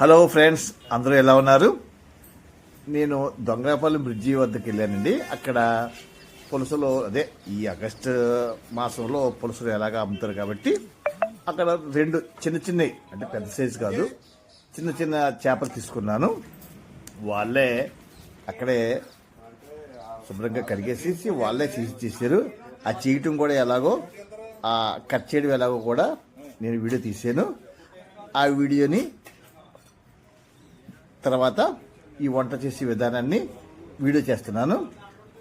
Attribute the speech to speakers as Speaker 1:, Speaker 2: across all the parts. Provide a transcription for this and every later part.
Speaker 1: Hello friends అందరూ ఎలా ఉన్నారు? నేను దొంగరాపల్లి బ్రిడ్జి వద్దకు వెళ్ళానండి. అక్కడ పులుసులు అదే ఈ ఆగస్టు మాసంలో పులుసులు ఎలాగా అమ్ముతారు కాబట్టి అక్కడ రెండు చిన్న చిన్నవి అంటే పెద్ద సైజు కాదు చిన్న చిన్న చేపలు తీసుకున్నాను. వాళ్ళే అక్కడే శుభ్రంగా కడిగేసేసి వాళ్ళే తీసి చేశారు. ఆ చీయటం కూడా ఎలాగో ఆ కట్ చేయడం ఎలాగో కూడా నేను వీడియో తీసాను ఆ వీడియోని తర్వాత ఈ వంట చేసే విధానాన్ని వీడియో చేస్తున్నాను.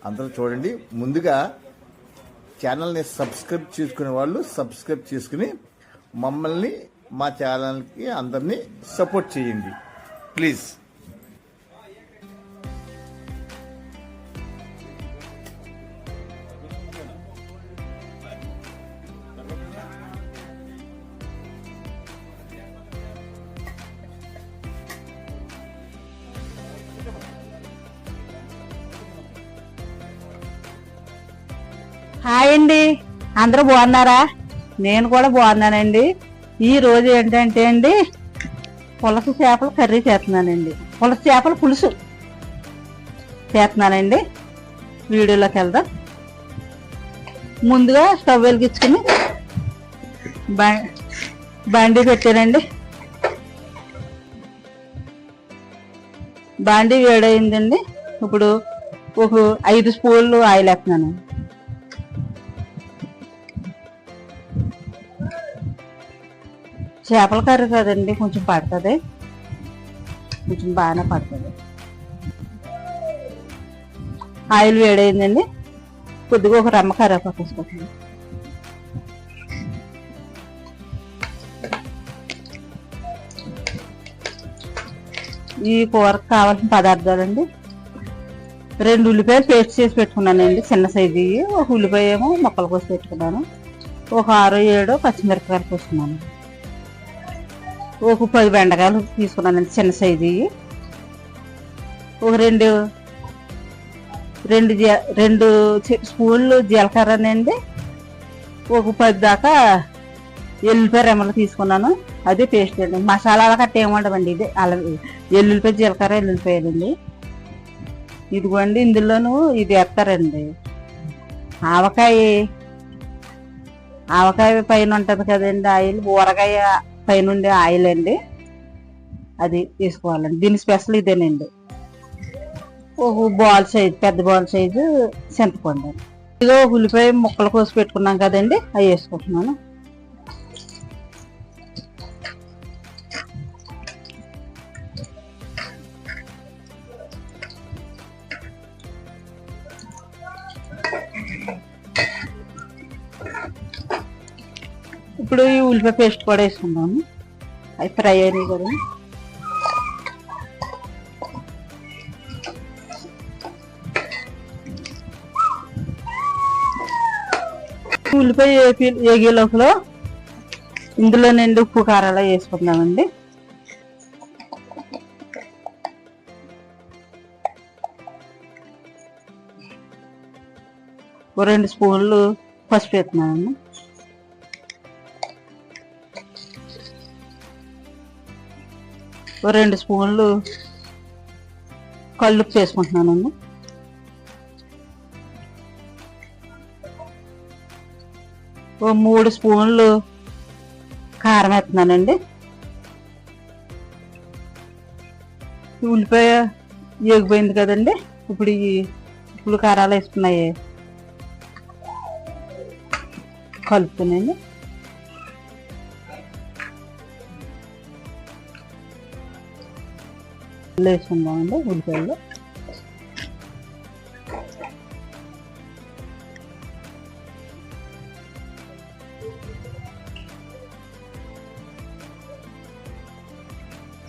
Speaker 1: అందరూ చూడండి. ముందుగా ఛానల్ని సబ్స్క్రైబ్ చేసుకునే వాళ్ళు సబ్స్క్రైబ్ చేసుకుని మమ్మల్ని మా ఛానల్కి అందరినీ సపోర్ట్ చేయండి. ప్లీజ్.
Speaker 2: హాయ్ అండి. అందరూ బాగున్నారా? నేను కూడా బాగున్నానండి. ఈ రోజు ఏంటంటే అండి పులస చేపలు కర్రీ చేస్తున్నానండి. పులస చేపల పులుసు చేస్తున్నానండి. వీడియోలోకి వెళ్దాం. ముందుగా స్టవ్ వెలిగించుకుని బ- బండి పెట్టానండి. బాండీ వేడైందండి. ఇప్పుడు ఒక ఐదు స్పూన్లు ఆయిల్ వేస్తున్నాను చేపల కర్రీ కదండి కొంచెం పడుతుంది. కొంచెం బాగానే పడుతుంది. ఆయిల్ వేడైందండి. కొద్దిగా ఒక రమ్మ కరివేపాకు వేసుకుంటాను ఈ కూరకు కావాల్సిన పదార్థాలండి. రెండు ఉల్లిపాయలు పేస్ట్ చేసి పెట్టుకున్నానండి చిన్న సైజు ఒక ఉల్లిపాయ ఏమో మొక్కలు కోసి పెట్టుకున్నాను. ఒక ఆరో ఏడో పచ్చిమిరపకాయలు కోసుకున్నాను. ఒక పది బెండకాయలు తీసుకున్నానండి చిన్న సైజు ఒక రెండు రెండు జీ- రెండు చి- స్పూన్లు జీలకర్రనండి ఒక పది దాకా ఎల్లుల్లిపాయ రెమ్మలు తీసుకున్నాను. అదే పేస్ట్ అండి. మసాలాల కట్ట ఏమండవండి ఇదే. అలా ఎల్లుల్లిపాయ జీలకర్ర ఎల్లుల్లిపాయలండి. ఇదిగోండి ఇందులోను ఇది వేస్తారండి. ఆవకాయ ఆవకాయ పైన ఉంటుంది కదండి ఆయిల్ ఊరగాయ పైన ఉండే ఆయిల్ అండి. అది తీసుకోవాలండి. దీని స్పెషల్ ఇదేనండి. ఒక బాల్ సైజ్ పెద్ద బాల్ సైజు చింతపండు. ఇదిగో ఉల్లిపాయ ముక్కలు కోసి పెట్టుకున్నాం కదండి అవి వేసుకుంటున్నాను. ఇప్పుడు ఈ ఉల్లిపాయ పేస్ట్ కూడా వేసుకుందాము. అవి ఫ్రై అయినాయి కదా. ఉల్లిపాయ ఏపి ఏగే లోపల ఇందులో నిండి ఉప్పు కారాలు వేసుకుందామండి. ఓ రెండు స్పూన్లు పసుపు వేస్తున్నామండి రెండు స్పూన్లు కల్లుప్పు వేసుకుంటున్నానండి ఓ మూడు స్పూన్లు కారం వేస్తున్నానండి. ఉల్లిపాయ ఎగిపోయింది కదండి. ఇప్పుడు ఈ ఉప్పులు కారాలు వేసుకున్నాయి కలుపుతున్నాయండి వేసుకుందామండి ఉల్లిపాయలు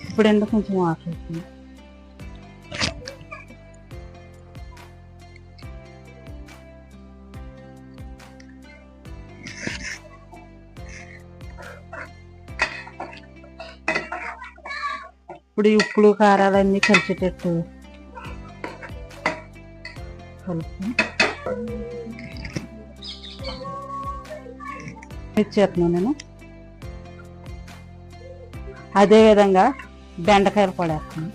Speaker 2: ఇప్పుడు ఎందుకు కొంచెం ఆఫ్ ఇప్పుడు ఈ ఉప్పులు కారాలన్నీ కలిసేటట్టు కలుపు ఇచ్చేస్తున్నాను నేను. అదే విధంగా బెండకాయలు కూడా వేస్తాను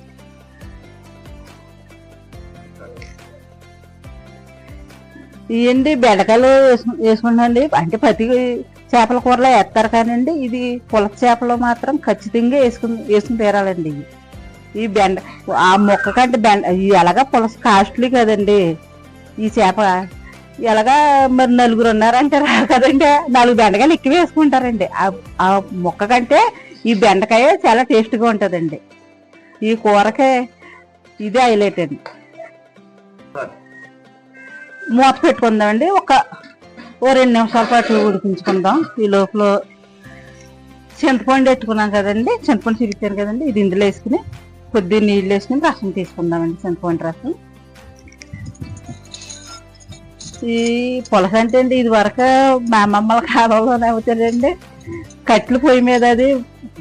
Speaker 2: ఇవండి బెండకాయలు వేసు- వేసుకుంటాండి అంటే ప్రతి చేపల కూరలో వేస్తారు కానండి. ఇది పులస చేపలో మాత్రం ఖచ్చితంగా వేసుకుని వేసుకుని తీరాలండి. ఇవి ఈ బెండ ఆ మొక్క కంటే బెండ ఇది ఎలాగా పులస కాస్ట్లీ కదండి. ఈ చేప ఎలాగా మరి నలుగురు ఉన్నారంటే రా కదండి. నాలుగు బెండకాయలు ఎక్కువ వేసుకుంటారండి. ఆ- మొక్క కంటే ఈ బెండకాయ చాలా టేస్ట్గా ఉంటుందండి. ఈ కూరకే ఇదే హైలైట్ అండి. మూత పెట్టుకుందామండి. ఒక ఓ రెండు నిమిషాల పాటు ఉడికించుకుందాం. ఈ లోపల చింతపండు పెట్టుకున్నాం కదండి. చింతపండు చిరిచాను కదండి. ఇది ఇందులో వేసుకుని కొద్ది నీళ్ళు వేసుకుని రసం తీసుకుందామండి చింతపండు రసం. ఈ పులస అంటే అండి ఇది వరకు మా అమ్మమ్మల కాలంలోనే అవుతాడండి కట్లు పొయ్యి మీద అది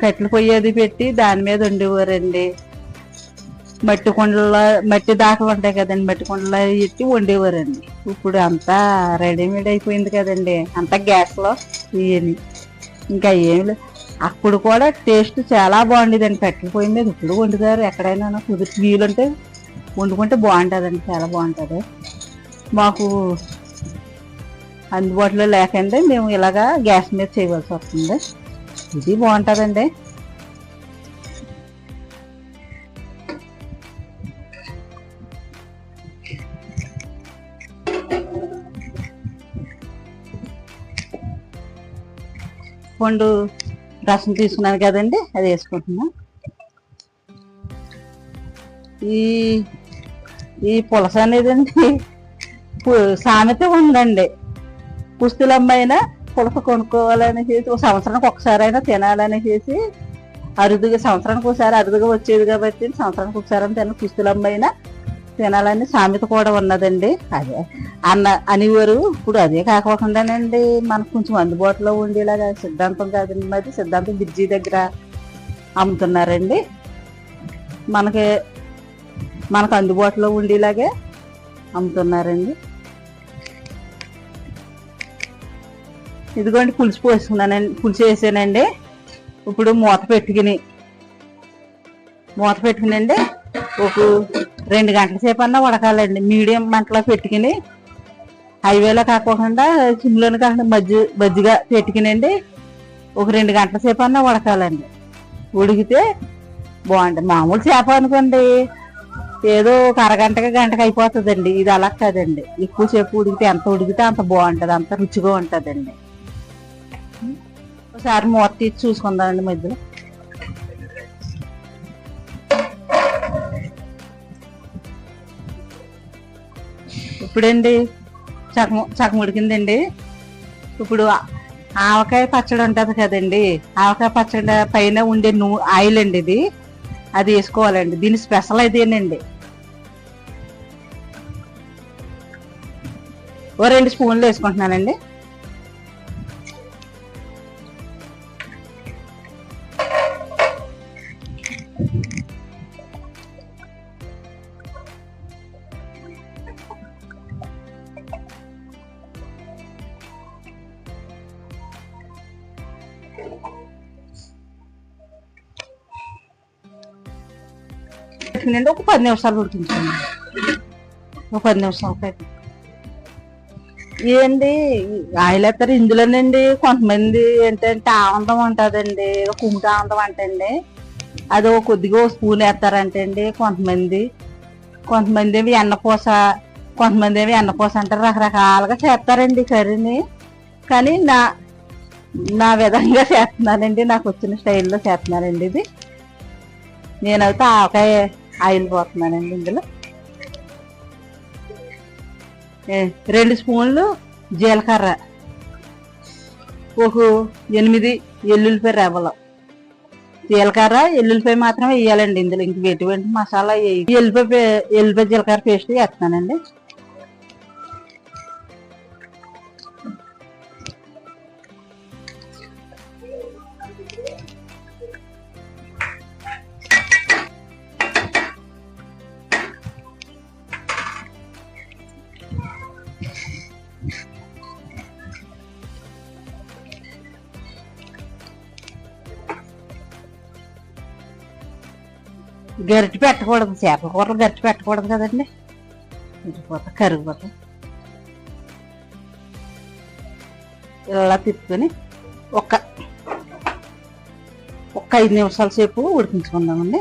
Speaker 2: కట్లు పొయ్యి అది పెట్టి దాని మీద వండేవారండి. మట్టి కుండలో మట్టి దాఖలు ఉంటాయి కదండి మట్టి కుండలో ఎట్టి వండేవారండి. ఇప్పుడు అంతా రెడీమేడ్ అయిపోయింది కదండి అంతా గ్యాస్లో ఇవన్నీ ఇంకా ఏమి లేదు. అప్పుడు కూడా టేస్ట్ చాలా బాగుండేదండి. కట్టెల పొయ్యి మీద ఇప్పుడు వండుతారు. ఎక్కడైనా కుదిరి వీలుంటే వండుకుంటే బాగుంటుందండి. చాలా బాగుంటుంది. మాకు అందుబాటులో లేకండి. మేము ఇలాగా గ్యాస్ మీద చేయవలసి వస్తుంది. ఇది బాగుంటుందండి. పండు రసం తీసుకున్నాను కదండి అది వేసుకుంటున్నా. ఈ ఈ పులస అనేదండి పు- సామెత ఉందండి. పుస్తులమ్మైనా పులస కొనుక్కోవాలని చేసి ఒక సంవత్సరానికి ఒకసారి అయినా తినాలని చేసి అరుదుగా సంవత్సరానికి ఒకసారి అరుదుగా వచ్చేది కాబట్టి సంవత్సరానికి ఒకసారి అని తిన పుస్తులమ్మైనా తినాలని సామెత కూడా ఉన్నదండి. అదే. అన్న అనేవారు ఇప్పుడు అదే కాకపోకుండానండి మనకు కొంచెం అందుబాటులో ఉండేలాగా సిద్ధాంతం కాదండి మరి. సిద్ధాంతం బ్రిడ్జి దగ్గర అమ్ముతున్నారండి. మనకి మనకు అందుబాటులో ఉండేలాగే అమ్ముతున్నారండి. ఇదిగోండి పులుసు పోసుకున్నానండి పులుసు వేసానండి. ఇప్పుడు మూత పెట్టుకుని మూత పెట్టుకునండి. ఒక రెండు గంటల సేపు అన్నా ఉడకాలండి మీడియం మంటలో పెట్టుకుని హైవేలో కాకోకుండా సిమ్లోని కాకుండా మజ్జి మజ్జిగా పెట్టుకునండి. ఒక రెండు గంటల సేపు అన్నా ఉడకాలండి ఉడికితే బాగుంటుంది. మామూలు చేప అనుకోండి. ఏదో ఒక అరగంటకి గంటకి అయిపోతుందండి. ఇది అలా కాదండి. ఎక్కువసేపు ఉడికితే ఎంత ఉడికితే అంత బాగుంటుంది. అంత రుచిగా ఉంటుందండి. ఒకసారి మూత తీసి చూసుకుందామండి మధ్యలో. ఇప్పుడండి చకము చకముడికిందండి ఇప్పుడు ఆవకాయ పచ్చడి ఉంటుంది కదండి. ఆవకాయ పచ్చడి పైన ఉండే నూ ఆయిల్ అండి ఇది. అది వేసుకోవాలండి. దీని స్పెషల్ అదేనండి ఓ రెండు స్పూన్లు వేసుకుంటున్నానండి. పెట్టుకునండి ఒక పది నిమిషాలు ఉడికించండి ఒక పది నిమిషాలు పెట్టి ఆయిల్ వేస్తారు ఇందులోనండి. కొంతమంది ఏంటంటే ఆనందం ఉంటుందండి. కుమ్మిటి ఆనందం అంటండి. అది ఒక కొద్దిగా స్పూన్ వేస్తారంటే అండి కొంతమంది. కొంతమంది ఏమి ఎన్నపూస కొంతమంది ఏమి ఎన్నపూస అంటారు రకరకాలుగా చేస్తారండి కర్రీని. కానీ నా నా విధంగా చేస్తున్నానండి. నాకు వచ్చిన స్టైల్లో చేస్తున్నానండి ఇది. నేనైతే ఆకాయ ఆయిల్ పోతున్నానండి ఇందులో. ఏ, రెండు స్పూన్లు జీలకర్ర. ఒక ఎనిమిది ఎల్లుల్లిపాయ రెవ్వలు. జీలకర్ర ఎల్లుల్లిపాయ మాత్రమే వేయాలండి ఇందులో. ఇంక ఎటువంటి మసాలా వేయ ఎల్లిపాయ పే- ఎల్లిపాయ జీలకర్ర పేస్ట్ వేస్తున్నానండి గరిటె పెట్టకూడదు చేపల కూరలు గరిటె పెట్టకూడదు కదండి. ఇంటిపోత కరిగిపోతా. ఇలా తిప్పుకొని ఒక ఒక ఐదు నిమిషాల సేపు ఉడికించుకుందామండి.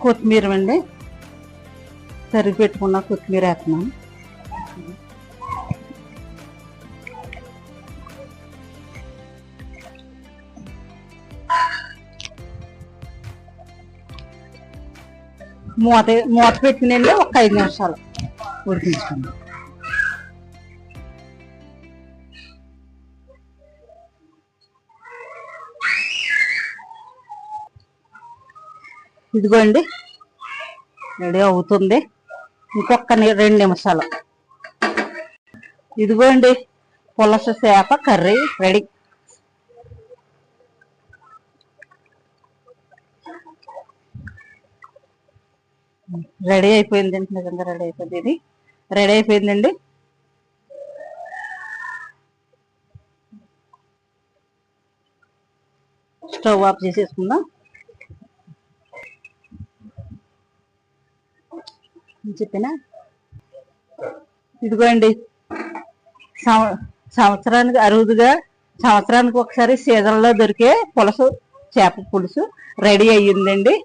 Speaker 2: కొత్తిమీర అండి తరిగి పెట్టుకున్న కొత్తిమీర వేస్తున్నాం మూత మూత పెట్టినండి ఒక ఐదు నిమిషాలు ఉడికించుకుందాం. ఇదిగోండి రెడీ అవుతుంది. ఇంకొక రెండు నిమిషాలు. ఇదిగోండి పులస చేప కర్రీ రెడీ. రెడీ అయిపోయిందండి నిజంగా రెడీ అయిపోయింది ఇది. రెడీ అయిపోయిందండి. స్టవ్ ఆఫ్ చేసేసుకుందాం. చెప్పినా? ఇదిగోండి. సంవ- సంవత్సరానికి అరుదుగా సంవత్సరానికి ఒకసారి సీజన్లో దొరికే పులుసు చేప పులుసు రెడీ అయ్యిందండి.